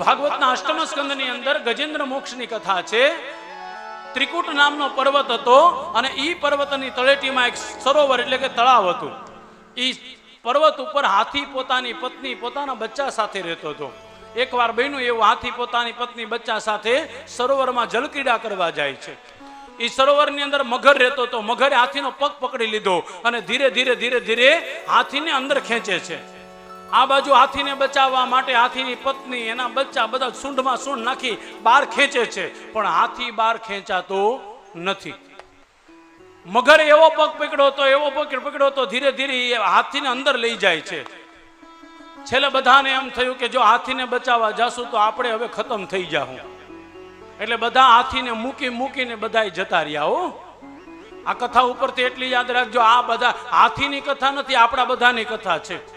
ભાગવતના અષ્ટમ સ્કંદની અંદર ગજેન્દ્ર મોક્ષની કથા છે. ત્રિકૂટ નામનો પર્વત હતો અને ઈ પર્વતની તળેટીમાં એક સરોવર એટલે કે તળાવ હતું. ઈ પર્વત ઉપર હાથી પોતાની પત્ની પોતાના બચ્ચા સાથે રહેતો હતો. એકવાર બન્યું એવું હાથી પોતાની પત્ની બચ્ચા સાથે સરોવરમાં જલક્રીડા કરવા જાય છે. એ સરોવરની અંદર મગર રહેતો હતો. મગરે હાથીનો પગ પકડી લીધો અને ધીરે ધીરે ધીરે ધીરે હાથીને અંદર ખેંચે છે. આ બાજુ હાથીને બચાવવા માટે હાથીની પત્ની એના બચ્ચા બધા સૂંઢમાં સૂંઢ નાખી બહાર ખેંચે છે. પણ હાથી બહાર ખેંચાતો નથી. મગર એવો પગ પકડ્યો તો, એવો પગ પકડ્યો તો ધીરે ધીરે એ હાથીને અંદર લઈ જાય છે. છેલ્લે બધાને એમ થયું કે જો હાથીને બચાવવા જાશું તો આપણે હવે ખતમ થઈ જાહું. એટલે બધા હાથીને મૂકી મૂકીને બધા જતા રહ્યા હો. આ કથા ઉપરથી એટલી યાદ રાખજો, આ બધા હાથીની કથા નથી, આપણા બધાની કથા છે.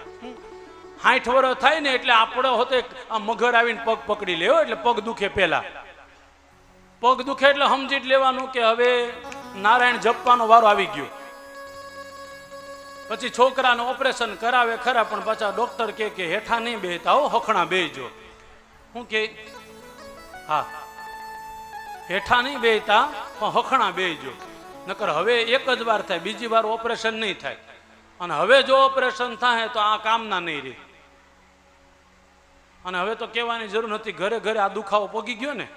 સાઠ વર્ષ થાય ને એટલે આપણો હોતે આ મગર આવીને પગ પકડી લેવો એટલે પગ દુખે પેલા પગ દુખે એટલે સમજી લેવાનું કે હવે નારાયણ જપવાનો વારો આવી ગયો. પછી છોકરાને ઓપરેશન કરાવે ખરા, પણ પાછા ડોક્ટર કે કે હેઠા નહીં બેહતા હો, હખણા બેહજો. શું કે, હા. હેઠા નહીં બેહતા, પણ હખણા બેહજો. નકર હવે એક જ વાર થાય, બીજી વાર ઓપરેશન નહીં થાય. અને હવે જો ઓપરેશન થાય, તો આ કામના નહીં રહે. અને હવે તો કહેવાની જરૂર નથી, ઘરે ઘરે આ દુખાવો પગી ગયો ને.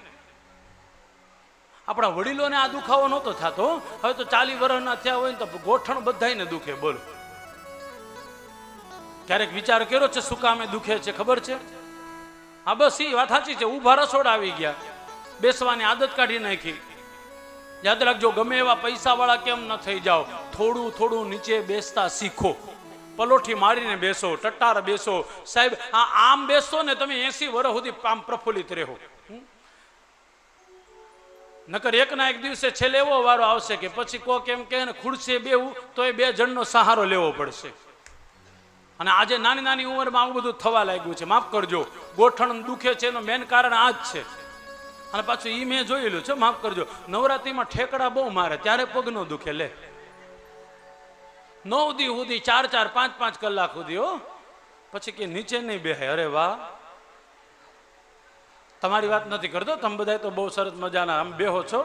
આપણા વડીલોને આ દુખાવો નહોતો થતો, હવે તો ચાલી વર્ષના થયા હોય ને તો ગોઠણ બધાને દુખે, બોલો. ક્યારેક વિચાર કર્યો છે, શું કામે દુખે છે, ખબર છે? હા, બસ એ વાત સાચી છે, ઊભા રસોડા આવી ગયા. બેસવાની આદત કાઢી નાખી. યાદ રાખજો, ગમે એવા પૈસા વાળા કેમ ન થઈ જાઓ, થોડું થોડું નીચે બેસતા શીખો. પલોઠી મારીને બેસો ટટ્ટાર બેસો. સાહેબ, આ આમ બેસો ને તમે એસી વર્ષ સુધી આમ પ્રફુલ્લિત રહો. નકર એક ના એક દિવસે છેલ્લે એવો વારો આવશે કે પછી કોક એમ કે ને બેવું તો એ બે જણનો સહારો લેવો પડશે. અને આજે નાની નાની ઉંમરમાં આવું બધું થવા લાગ્યું છે. માફ કરજો. ગોઠણ દુખે છે એનું મેન કારણ આ જ છે. અને પાછું એ મેં જોયેલું છે. માફ કરજો. નવરાત્રીમાં ઠેકડા બહુ મારે. ત્યારે પગનો દુખે. લે. નવ દી સુધી, ચાર ચાર, પાંચ પાંચ કલાક સુધી, હો. પછી કે નીચે નહીં બેહે અરે વાહ. તમારી વાત નથી કરતો? તમે બધા તો બહુ સરસ મજાના આમ બેહો છો.